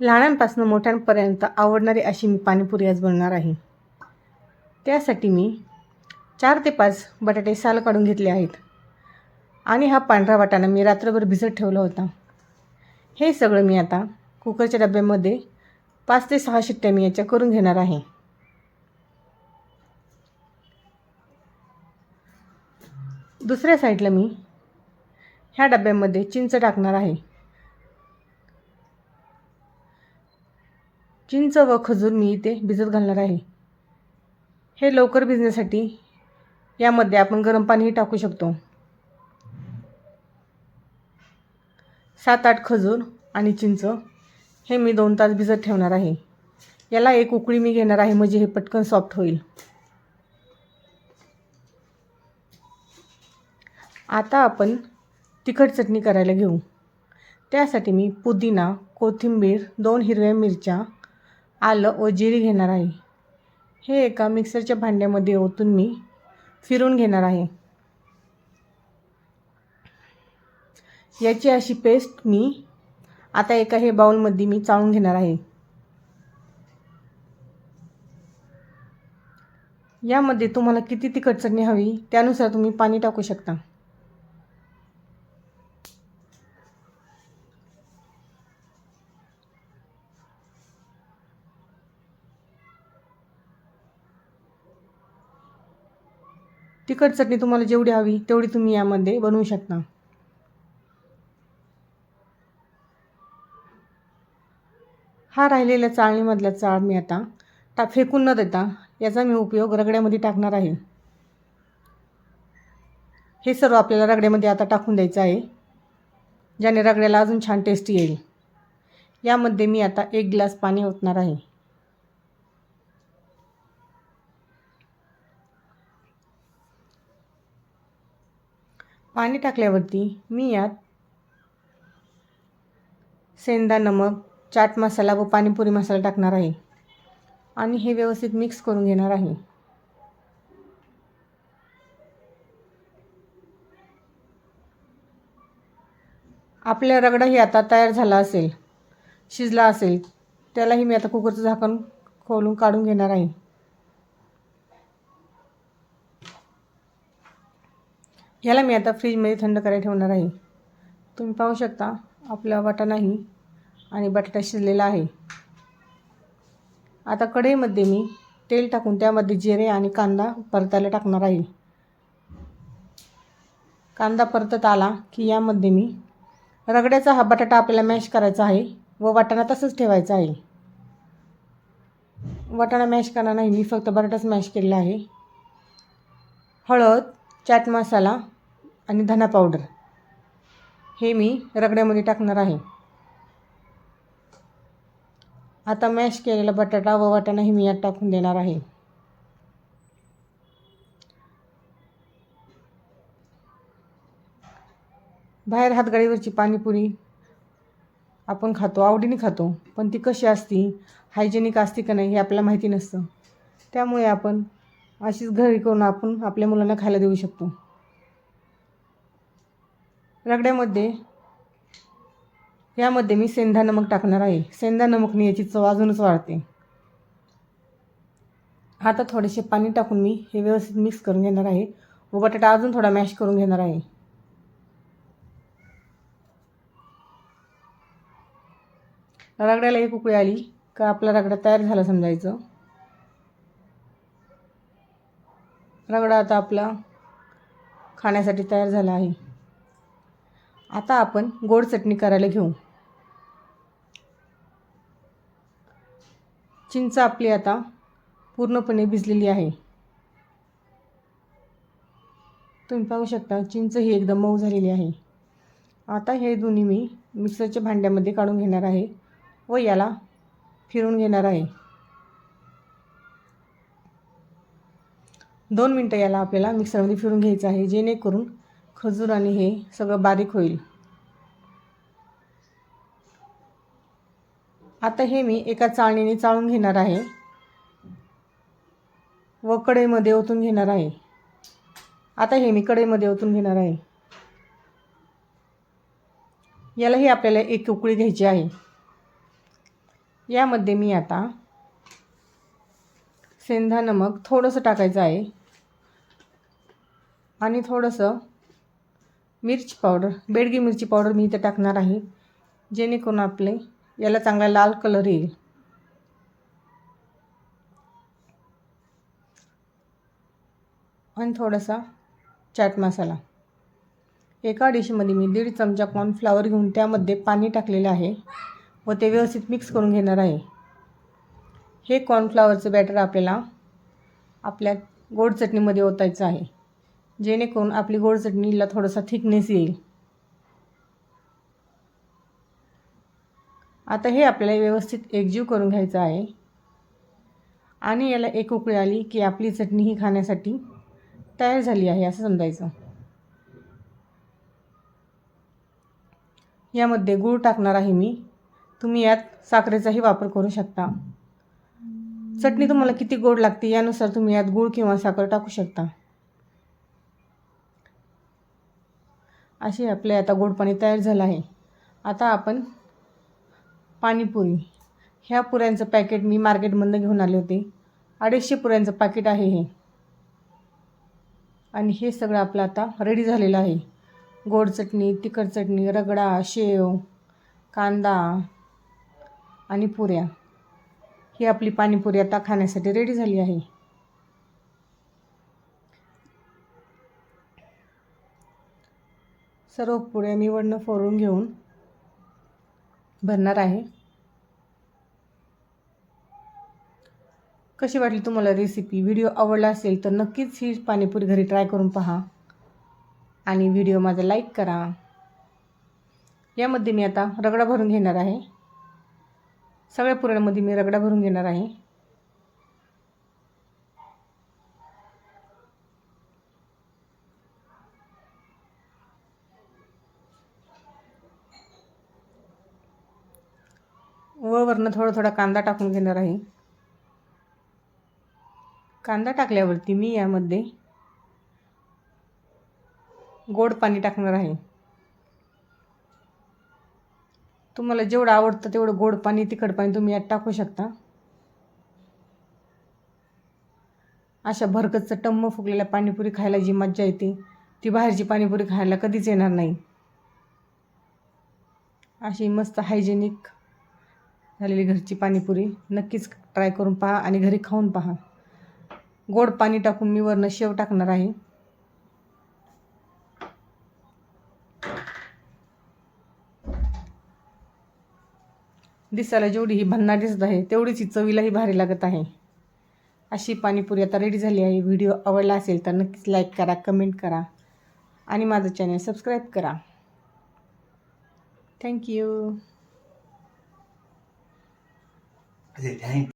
लहानांपासून मोठ्यांपर्यंत आवडणारी अशी मी पाणीपुरी आज बनणार आहे. त्यासाठी मी चार ते पाच बटाटे साल काढून घेतले आहेत. आणि हा पांढरा वाटाणा मी रात्रभर भिजत ठेवला होता. हे सगळं मी आता कुकरच्या डब्यामध्ये पाच ते सहा शिट्ट्या मी याच्या करून घेणार आहे. दुसऱ्या साईडला मी ह्या डब्यामध्ये चिंच टाकणार आहे. चिंच व खजूर मी इथे भिजत घालणार आहे. हे लवकर भिजण्यासाठी यामध्ये आपण गरम पाणीही टाकू शकतो. सात आठ खजूर आणि चिंच हे मी दोन तास भिजत ठेवणार आहे. याला एक उकळी मी घेणार आहे म्हणजे हे पटकन सॉफ्ट होईल. आता आपण तिखट चटणी करायला घेऊ. त्यासाठी मी पुदिना कोथिंबीर दोन हिरव्या मिरच्या आलं व जिरी घेणार आहे. हे एका मिक्सरच्या भांड्यामध्ये ओतून मी फिरून घेणार आहे. याची अशी पेस्ट मी आता एका हे बाउलमध्ये मी चाळून घेणार आहे. यामध्ये तुम्हाला किती तिखट चटणी हवी त्यानुसार तुम्ही पाणी टाकू शकता. तिखट चटणी तुम्हाला जेवढी हवी तेवढी तुम्ही यामध्ये बनवू शकता. हा राहिलेल्या चाळणीमधला चाळ मी आता टा फेकून न देता याचा मी उपयोग रगड्यामध्ये टाकणार आहे. हे सर्व आपल्याला रगड्यामध्ये आता टाकून द्यायचं आहे ज्याने रगड्याला अजून छान टेस्टी येईल. यामध्ये मी आता एक ग्लास पाणी ओतणार आहे. पाणी टाकल्यावरती मी यात सेंदा नमक चाट मसाला व पाणीपुरी मसाला टाकणार आहे. आणि हे व्यवस्थित मिक्स करून घेणार आहे. आपल्या रगडाही आता तयार झाला असेल शिजला असेल त्यालाही मी आता कुकरचं झाकण खोलून काढून घेणार आहे. ह्याला मी आता फ्रीजमध्ये थंड करायला ठेवणार आहे. तुम्ही पाहू शकता आपला वाटाणाही आणि बटाटा शिजलेला आहे. आता कढईमध्ये मी तेल टाकून त्यामध्ये जिरे आणि कांदा परतायला टाकणार आहे. कांदा परतत आला की यामध्ये मी रगड्याचा हा बटाटा आपल्याला मॅश करायचा आहे व वाटाणा तसंच ठेवायचा आहे. वाटाणा मॅश करणार नाही मी फक्त बटाटाच मॅश केलेला आहे. हळद चाट मसाला आणि धना पावडर हे मी रगड्यामध्ये टाकणार आहे. आता मॅश केलेला बटाटा व वाटाणा हे मी यात टाकून देणार आहे. बाहेर हातगाडीवरची पाणीपुरी आपण खातो आवडीने खातो पण ती कशी असती हायजेनिक असते का नाही हे आपल्याला माहिती नसतं. त्यामुळे आपण अशीच घरी करून आपण आपल्या मुलांना खायला देऊ शकतो. रगड्यामध्ये. यामध्ये मी सेंधा नमक टाकणार आहे. सेंधा नमकने याची चव अजूनच वाढते. आता थोडेसे पाणी टाकून मी हे व्यवस्थित मिक्स करून घेणार आहे. व बटाटा अजून थोडा मॅश करून घेणार आहे. रगड्याला एक उकळी आली का आपला रगडा तयार झाला समजायचं. रगडा आता आपला खाण्यासाठी तयार झाला आहे. आता आपण गोड चटणी करायला घेऊ. चिंच आपली आता पूर्णपणे भिजलेली आहे. तुम्ही पाहू शकता चिंच ही एकदम मऊ झालेली आहे. आता हे दोन्ही मी मिक्सरच्या भांड्यामध्ये काढून घेणार आहे व याला फिरून घेणार आहे. दोन मिनटं याला आपल्याला मिक्सरमध्ये फिरून घ्यायचं आहे जेणेकरून खजूर आणि हे सगळं बारीक होईल. आता हे मी एका चाळणीने चाळून घेणार आहे. व कढईमध्ये ओतून घेणार आहे. आता हे मी कढईमध्ये ओतून घेणार आहे. यालाही आपल्याला एक उकळी घ्यायची आहे. यामध्ये मी आता सेंधा नमक थोडंसं टाकायचं आहे. आणि थोडंसं मिरची पावडर बेडगी मिरची पावडर मी इथं टाकणार आहे. जेणेकरून आपले याला चांगला लाल कलर येईल. आणि थोडासा चाट मसाला. एका डिशमध्ये मी दीड चमचा कॉर्नफ्लावर घेऊन त्यामध्ये पाणी टाकलेलं आहे व ते व्यवस्थित मिक्स करून घेणार आहे. हे कॉर्नफ्लावरचं बॅटर आपल्याला आपल्या गोड चटणीमध्ये ओतायचं आहे. जेणेकरून आपली गोड चटणीला थोडासा थिकनेस येईल. आता हे आपल्याला व्यवस्थित एकजीव करून घ्यायचं आहे. आणि याला एक उकळी आली की आपली चटणी ही खाण्यासाठी तयार झाली आहे असं समजायचं. यामध्ये गूळ टाकणार आहे मी. तुम्ही यात साखरेचाही वापर करू शकता. चटणी तुम्हाला किती गोड लागते यानुसार तुम्ही यात गूळ किंवा साखर टाकू शकता. असे आपले आता गोड पाणी तयार झालं आहे. आता आपण पाणीपुरी. ह्या पुऱ्यांचं पॅकेट मी मार्केटमधनं घेऊन आले होते. अडीचशे पुऱ्यांचं पाकिट आहे हे. आणि हे सगळं आपलं आता रेडी झालेलं आहे. गोड चटणी तिखट चटणी रगडा शेव कांदा आणि पुऱ्या. ही आपली पाणीपुरी आता खाण्यासाठी रेडी झाली आहे. सर्व पुऱ्या मी वडनं फोडून घेऊन भरणार आहे. कशी वाटली तुम्हाला रेसिपी व्हिडिओ आवडला असेल तर नक्कीच ही पाणीपुरी घरी ट्राय करून पहा. आणि व्हिडिओ माझा लाईक करा. यामध्ये मी आता रगडा भरून घेणार आहे. सगळ्या पुऱ्यांमध्ये मी रगडा भरून घेणार आहे व वरनं थोडा थोडा कांदा टाकून घेणार आहे. कांदा टाकल्यावरती मी यामध्ये गोड पाणी टाकणार आहे. तुम्हाला जेवढं आवडतं तेवढं गोड पाणी तिखट पाणी तुम्ही यात टाकू शकता. अशा भरकच टम्म फुगलेल्या पाणीपुरी खायला जी मज्जा येते ती बाहेरची पाणीपुरी खायला कधीच येणार नाही. अशी मस्त हायजेनिक झालेली घरची पाणीपुरी. नक्कीच ट्राय करून पहा आणि घरी खाऊन पहा. गोड पाणी टाकून मी वरनं शेव टाकणार आहे. दिसायला जेवढी ही भन्नाट दिसत आहे तेवढीच ही चवीलाही भारी लागत आहे. अशी पाणीपुरी आता रेडी झाली आहे. व्हिडिओ आवडला असेल तर नक्कीच लाईक करा कमेंट करा आणि माझं चॅनल सबस्क्राईब करा. थँक्यू પછી ધ્યાન